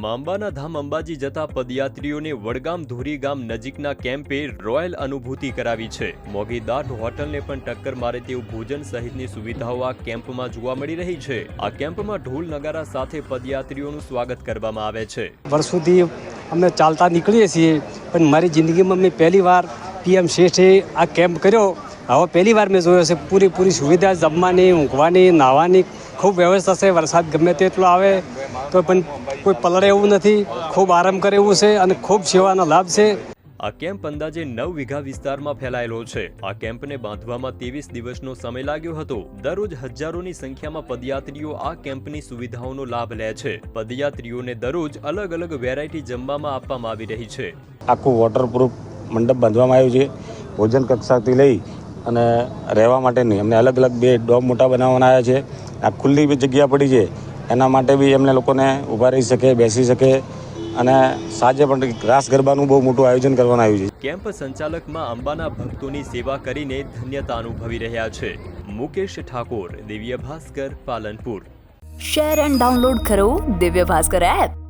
માંબાના ધામ અંબાજી જતા પદયાત્રીઓને વડગામ ધોરી ગામ નજીકના કેમ્પે રોયલ અનુભૂતિ કરાવી છે. મોઘી દાટ હોટલને પણ ટક્કર મારે તેવું ભોજન સહિતની સુવિધાઓ આ કેમ્પમાં જોવા મળી રહી છે. આ કેમ્પમાં ઢોલ નગારા સાથે પદયાત્રીઓનું સ્વાગત કરવામાં આવે છે. વર્ષોથી અમે ચાલતા નીકળીએ છીએ, પણ મારી જિંદગીમાં મેં પહેલી વાર પીએમ શેઠે આ કેમ્પ કર્યો. હવે પહેલી વાર મેં જોયો છે, પૂરેપૂરી સુવિધા, જમવાની, ઊંઘવાની, નાહવાની, ખૂબ વ્યવસ્થા છે, વરસાદ ગમે તેટલો આવે તો પણ કોઈ પલળે એવું નથી. ખૂબ આરામ કરે એવું છે અને ખૂબ સેવાનો લાભ છે. આ કેમ્પ અંદાજે નવ વીઘા વિસ્તારમાં ફેલાયેલો છે. આ કેમ્પને બાંધવામાં ત્રેવીસ દિવસનો સમય લાગ્યો હતો. દરરોજ હજારોની સંખ્યામાં પદયાત્રીઓ આ કેમ્પની સુવિધાઓનો લાભ લે છે. પદયાત્રીઓને દરરોજ અલગ અલગ વેરાયટી જમવામાં આપવામાં આવી રહી છે. આખું વોટરપ્રૂફ મંડપ બાંધવામાં આવ્યું છે. ભોજન કક્ષાથી લઈ અને રહેવા માટેની અમને અલગ અલગ બે ડોમ મોટા બનાવવાના આવ્યા છે. આ ખુલ્લી બી જગ્યા પડી છે. એના માટે બી એમને લોકોને ઊભા રહી શકે બેસી શકે અને સાંજે પણ રાસ ગરબાનું બહુ મોટું આયોજન કરવાનું આવ્યું છે કેમ્પ સંચાલકમાં અંબાના ભક્તોની સેવા કરીને ધન્યતા અનુભવી રહ્યા છે. Mukesh Thakor Divya Bhaskar Palanpur. Share and download કરો દિવ્ય ભાસ્કર એપ